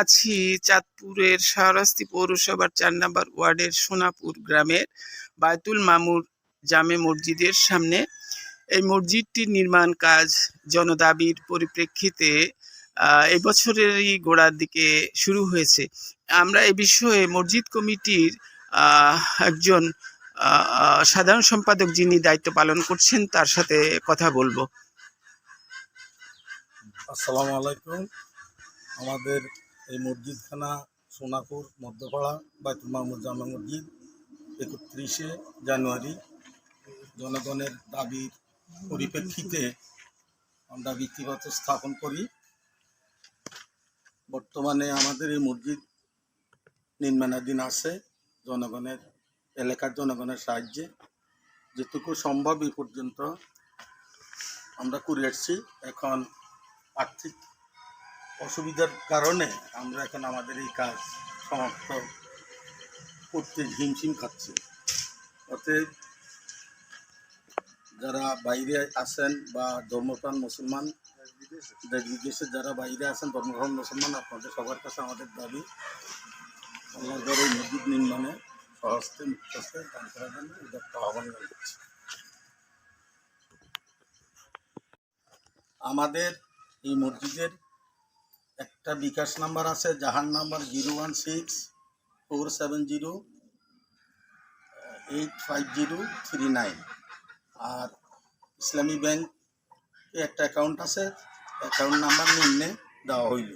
আছি চাঁদপুরের শাহরাস্তি পৌরসভার চার নম্বর ওয়ার্ডের সোনাপুর গ্রামের বায়তুল মামুর জামে মসজিদের সামনে। এই মসজিদটির নির্মাণ কাজ জনদাবির পরিপ্রেক্ষিতে এই বছরেরই গোড়ার দিকে শুরু হয়েছে। আমরা এই বিষয়ে মসজিদ কমিটির একজন সাধারণ সম্পাদক যিনি দায়িত্ব পালন করছেন, তার সাথে কথা বলব। আসসালামু আলাইকুম। আমাদের এই মসজিদখানা সোনাপুর, মধ্যপাড়া, বাইতুল মাহমুদ জামা মসজিদ, একত্রিশে জানুয়ারি। জনগণের দাবির পরিপ্রেক্ষিতে আমরা ভিত্তিগত স্থাপন করি। বর্তমানে আমাদের এই মসজিদ নির্মাণাধীন আছে জনগণের, এলাকার জনগণের সাহায্যে। যেটুকু সম্ভব এই পর্যন্ত আমরা করে আসছি। এখন আর্থিক অসুবিধার কারণে আমরা এখন আমাদের এই কাজ সমাপ্ত করতে হিমশিম খাচ্ছি। অতএব যারা বাইরে আছেন বা ধর্মপ্রাণ মুসলমান, দেশ বিদেশে যারা বাইরে আছেন ধর্মপ্রাণ মুসলমান, আপনাদের সবার কাছে আমাদের দাবি ঘরে এই মসজিদ নির্মাণে সহস্তে মুক্তস্তে দান করার জন্য আহ্বান জানাচ্ছি। আমাদের এই মসজিদের एक विकास नम्बर आज जहाँ number zero one six four seven zero eight five zero three nine और इसलमी बैंक एक अकाउंट आकाउंट नम्बर निम्न देवा हईल